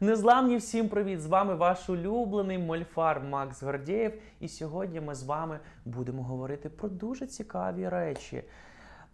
Незламні всім привіт! З вами ваш улюблений мольфар Макс Гордєєв. І сьогодні ми з вами будемо говорити про дуже цікаві речі.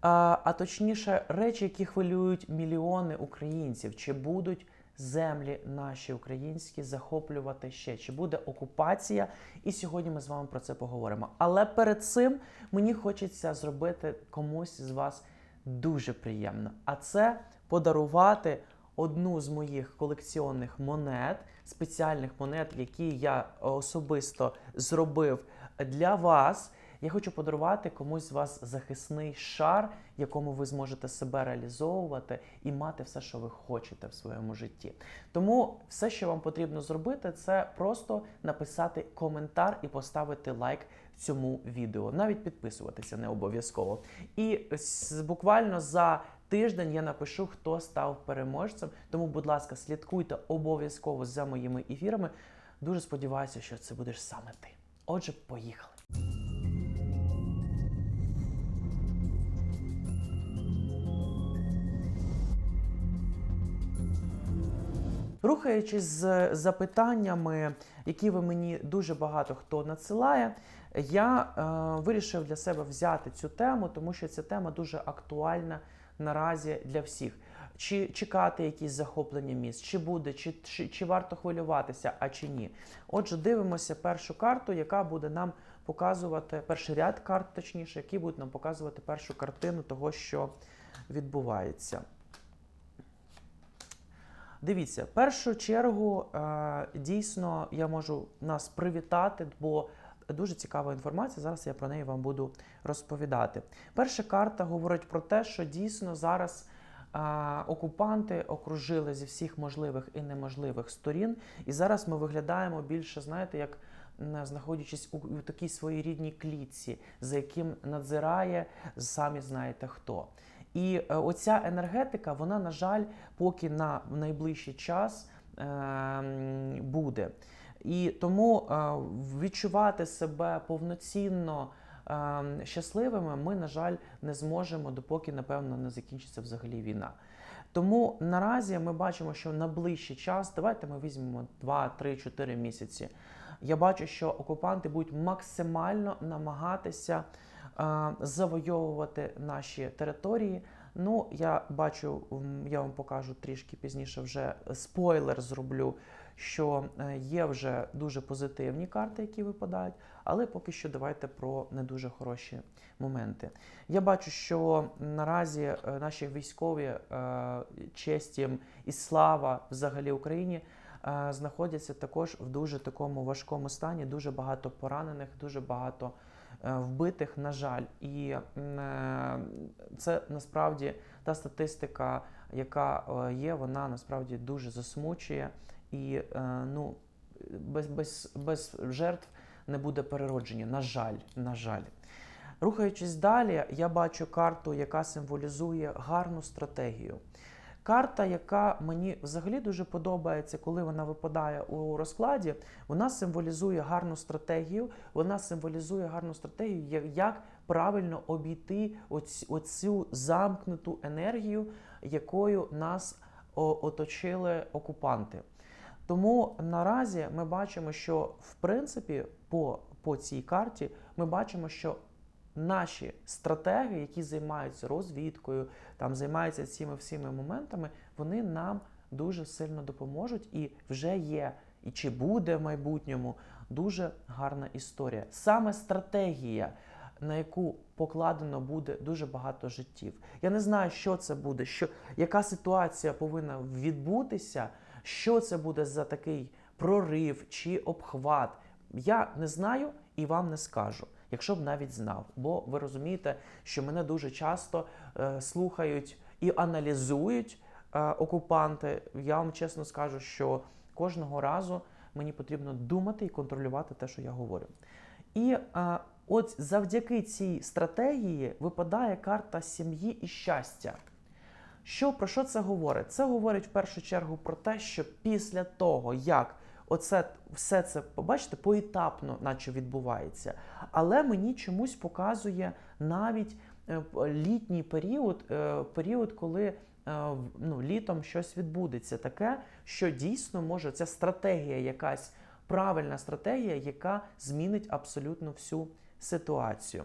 А, а точніше, речі, які хвилюють мільйони українців. Чи будуть землі наші українські захоплювати ще? Чи буде окупація? І сьогодні ми з вами про це поговоримо. Але перед цим мені хочеться зробити комусь з вас дуже приємно. А це подарувати одну з моїх колекціонних монет, спеціальних монет, які я особисто зробив для вас. Я хочу подарувати комусь з вас захисний шар, якому ви зможете себе реалізовувати і мати все, що ви хочете в своєму житті. Тому все, що вам потрібно зробити, це просто написати коментар і поставити лайк цьому відео. Навіть підписуватися не обов'язково. І буквально за тиждень я напишу, хто став переможцем. Тому, будь ласка, слідкуйте обов'язково за моїми ефірами. Дуже сподіваюся, що це будеш саме ти. Отже, поїхали. Рухаючись з запитаннями, які ви мені дуже багато хто надсилає, я е, вирішив для себе взяти цю тему, тому що ця тема дуже актуальна наразі для всіх. Чи чекати якісь захоплення міст, чи буде, чи, чи, чи варто хвилюватися, а чи ні. Отже, дивимося першу карту, яка буде нам показувати перший ряд карт, точніше, які будуть нам показувати першу картину того, що відбувається. Дивіться, першу чергу е, дійсно я можу нас привітати, бо дуже цікава інформація. Зараз я про неї вам буду розповідати. Перша карта говорить про те, що дійсно зараз окупанти окружили зі всіх можливих і неможливих сторін, і зараз ми виглядаємо більше, знаєте, як знаходячись у, у такій своєрідній клітці, за яким надзирає самі знаєте хто. І е, оця енергетика, вона, на жаль, поки на найближчий час е, буде. І тому е, відчувати себе повноцінно е, щасливими ми, на жаль, не зможемо, допоки, напевно, не закінчиться взагалі війна. Тому наразі ми бачимо, що на ближчий час, давайте ми візьмемо 2, 3, 4 місяці. Я бачу, що окупанти будуть максимально намагатися е, завойовувати наші території. Ну, я бачу, я вам покажу трішки пізніше вже спойлер зроблю, що е, є вже дуже позитивні карти, які випадають, але поки що давайте про не дуже хороші моменти. Я бачу, що наразі е, наші військові е, честь і слава взагалі Україні знаходяться також в дуже такому важкому стані. Дуже багато поранених, дуже багато вбитих, на жаль. І це насправді та статистика, яка є, вона насправді дуже засмучує. І е, ну, без, без, без жертв не буде переродження. На жаль, на жаль. Рухаючись далі, я бачу карту, яка символізує гарну стратегію. Карта, яка мені взагалі дуже подобається, коли вона випадає у розкладі, вона символізує гарну стратегію. Вона символізує гарну стратегію, як правильно обійти оцю замкнуту енергію, якою нас оточили окупанти. Тому наразі ми бачимо, що в принципі по, по цій карті ми бачимо, що наші стратеги, які займаються розвідкою, там займаються цими всіми моментами, вони нам дуже сильно допоможуть і вже є, і чи буде в майбутньому дуже гарна історія. Саме стратегія. На яку покладено буде дуже багато життів. Я не знаю, що це буде, що, яка ситуація повинна відбутися, що це буде за такий прорив чи обхват. Я не знаю і вам не скажу, якщо б навіть знав. Бо ви розумієте, що мене дуже часто е, слухають і аналізують е, окупанти. Я вам чесно скажу, що кожного разу мені потрібно думати і контролювати те, що я говорю. І е, от завдяки цій стратегії випадає карта сім'ї і щастя. Що про що це говорить? Це говорить в першу чергу про те, що після того, як оце все це побачите, поетапно, наче відбувається. Але мені чомусь показує навіть е, літній період, е, період, коли ну, літом щось відбудеться таке, що дійсно може ця стратегія, якась правильна стратегія, яка змінить абсолютно всю ситуацію.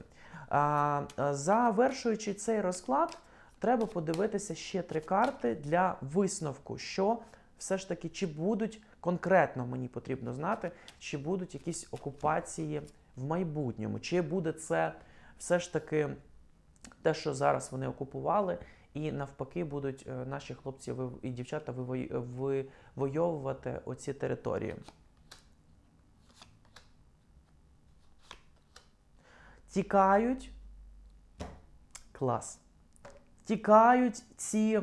Завершуючи цей розклад, треба подивитися ще три карти для висновку, що все ж таки, чи будуть конкретно мені потрібно знати, чи будуть якісь окупації в майбутньому, чи буде це все ж таки те, що зараз вони окупували, і навпаки будуть е, наші хлопці і дівчата вивойовувати оці території. Тікають. Клас. Тікають ці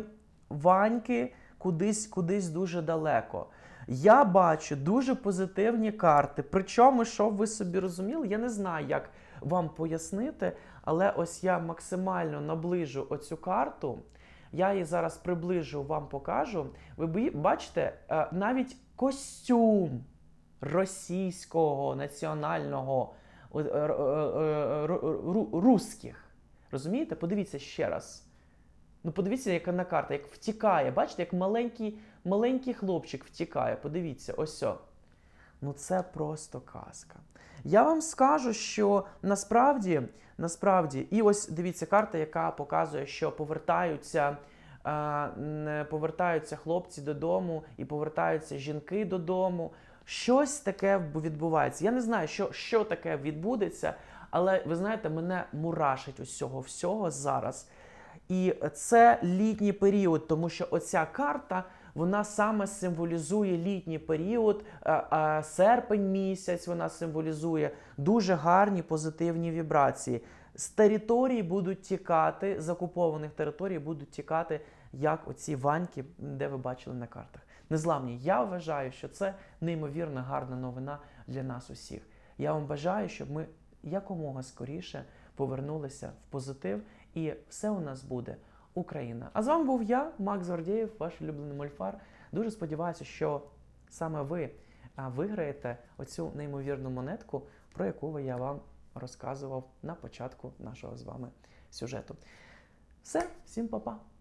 ваньки кудись, кудись дуже далеко. Я бачу дуже позитивні карти. Причому, щоб ви собі розуміли, я не знаю, як вам пояснити, але ось я максимально наближу оцю карту. Я її зараз приближу, вам покажу. Ви бачите, е, навіть костюм російського національного е, е, ру- ру- русських. Розумієте? Подивіться ще раз. Ну, подивіться, яка на карта, як втікає. Бачите, як маленький, маленький хлопчик втікає. Подивіться, ось о. Ну це просто казка. Я вам скажу, що насправді, насправді, і ось дивіться карта, яка показує, що повертаються, повертаються хлопці додому і повертаються жінки додому. Щось таке відбувається. Я не знаю, що, що таке відбудеться, але ви знаєте, мене мурашить ось цього всього зараз. І це літній період, тому що оця карта вона саме символізує літній період, е, е, серпень місяць вона символізує дуже гарні позитивні вібрації. З територій будуть тікати, з окупованих територій будуть тікати, як оці ваньки, де ви бачили на картах. Незламні. Я вважаю, що це неймовірно гарна новина для нас усіх. Я вам бажаю, щоб ми якомога скоріше повернулися в позитив, і все у нас буде Україна. А з вами був я, Макс Гордєєв, ваш улюблений мольфар. Дуже сподіваюся, що саме ви виграєте оцю неймовірну монетку, про яку я вам розказував на початку нашого з вами сюжету. Все, всім па-па!